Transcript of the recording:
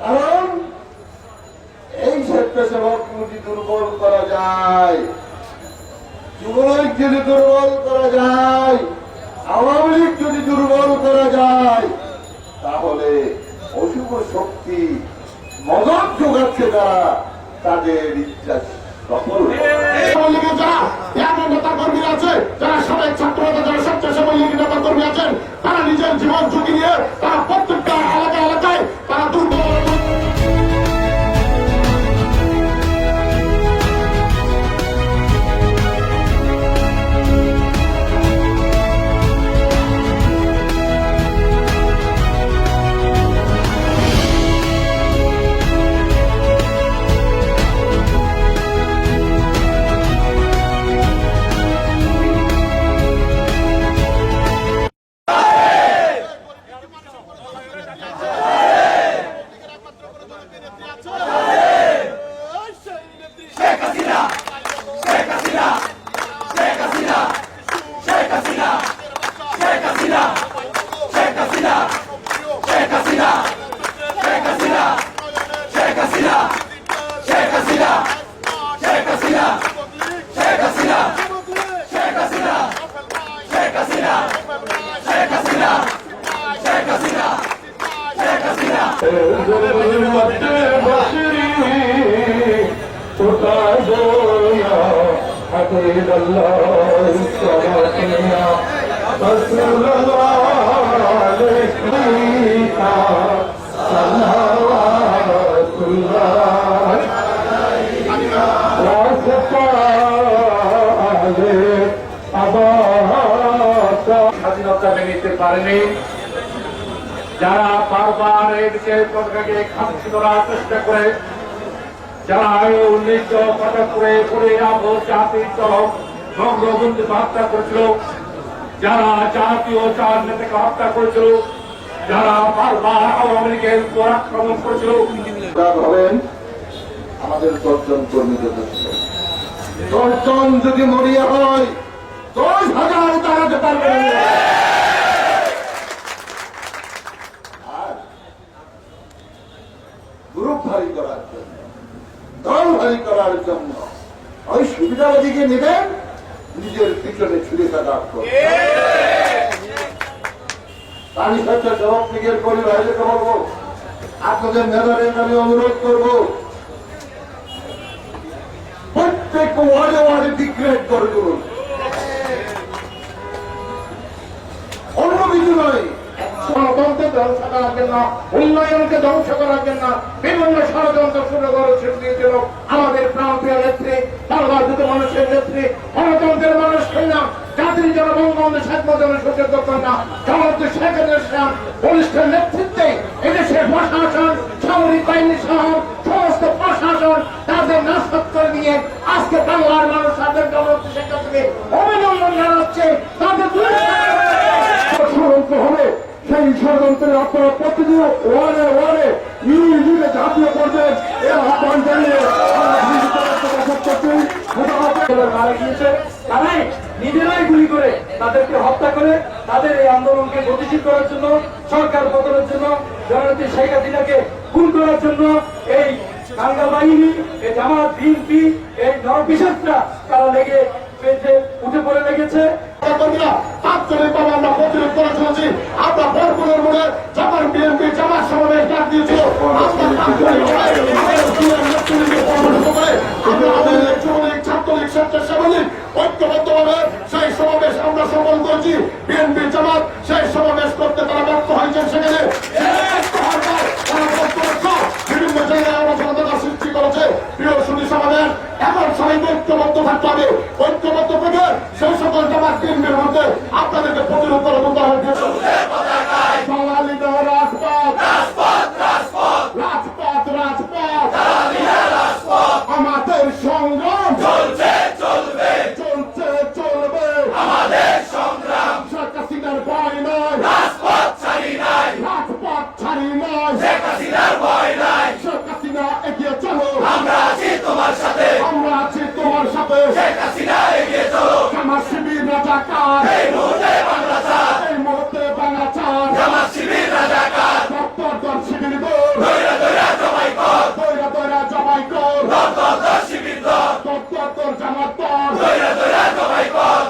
কারণ এই স্বেচ্ছাসেবক কমিটি দুর্বল করা যায়। যুবলীগ যদি দুর্বল করা যায়, আওয়ামী লীগ যদি দুর্বল করা যায়, তাহলে অশুভ শক্তি মদত যোগাচ্ছে তারা তাদের ইচ্ছা স্বাধীনতা মেনে নিতে পারেনি যারা বারবার বিষয়ে সরকারকে খামছি করার চেষ্টা করে, যারা উনিশশো পঁচাত্তরে পুরে আবু জাতির চরম বঙ্গবন্ধু হত্যা করেছিল, যারা জাতীয় চার নেতাকে হত্যা করেছিল, যারা বারবার আওয়ামী লীগের উপর আক্রমণ করেছিল। হবেন আমাদের দশজন কর্মী দশজন যদি মরিয়া হয়, দশ হাজার দাঁড়াতে পারবে গ্রুপ করার জন্য দল করার জন্য। ওই সুবিধাবাদীকে নেবেন নিজের পিছনে ছুড়ে থাকা আমি স্বেচ্ছাসেবক লীগের করি ভাইদেরকে বলব আপনাদের নেতাদের আমি অনুরোধ করব। প্রত্যেক ওয়ার্ডে ওয়ার্ডে ডিক্লেয়ার করে দেবো। ধ্বংস করার জন্য, উন্নয়নকে ধ্বংস করার জন্য বিভিন্ন ষড়যন্ত্র শুরু করে শুরু দিয়েছিল আমাদের প্রান্তীয় নেত্রী সর্বাধিত মানুষের নেত্রী, গণতন্ত্রের মানুষ কন্যা জাতির জন্য বঙ্গবন্ধু শেখ মুজিবুর সূচক কন্যা জগত্তর শেখ ইসলাম বলিষ্ঠের নেতৃত্বে এদেশের প্রশাসন, সামরিক বাহিনী সহ সমস্ত প্রশাসন তাদের নাশক করে দিয়ে আজকে বাংলার মানুষ তাদের জগত্তর শেখ হাসিনাকে অভিনন্দন জানাচ্ছে তাদের ষড়যন্ত্র হবে ষড়যন্ত্রের আপনারা প্রতিদিন ওয়ারে ওয়ারে ইউনিটে জাতীয় করবেন এর আহ্বান জানিয়ে তারাই নিজেরাই গুলি করে তাদেরকে হত্যা করে তাদের এই আন্দোলনকে গতিশীল করার জন্য, সরকার পতনের জন্য, জননেত্রী শেখ হাসিনাকে খুন করার জন্য এই দাঙ্গা বাহিনী, এই জামাত, বিএনপি, এই নরবিশেষরা তারা লেগে পেয়েছে উঠে পড়ে লেগেছে। কর্মীরা আঞ্চলিকভাবে আমরা প্রতিরোধ করে চলেছি আঞ্চলিকভাবে আমাদের দলীয় থাকতে হবে। ঐক্যবদ্ধ থেকে সেই সকল জামাত কেন্দ্রের মধ্যে আপনাদেরকে প্রতিরোধ করার মতো হবে। আমরা আছি তোমার আমার সাথে শেখ হাসিনা এগিয়ে চলো। আমার শিবির রাজাকার এই মুহূর্তে বাংলা চার এই মুহূর্তে বাংলা চার আমার শিবির রাজাকার দপ্তর দল শিবির দল। দৈরা দৈরা জমাই কর। দৈরা দৈরা জমাই কর। দল দল শিবির দল। দপ্তর দল জামাত দল দৈরা দৈরা জমাই কর।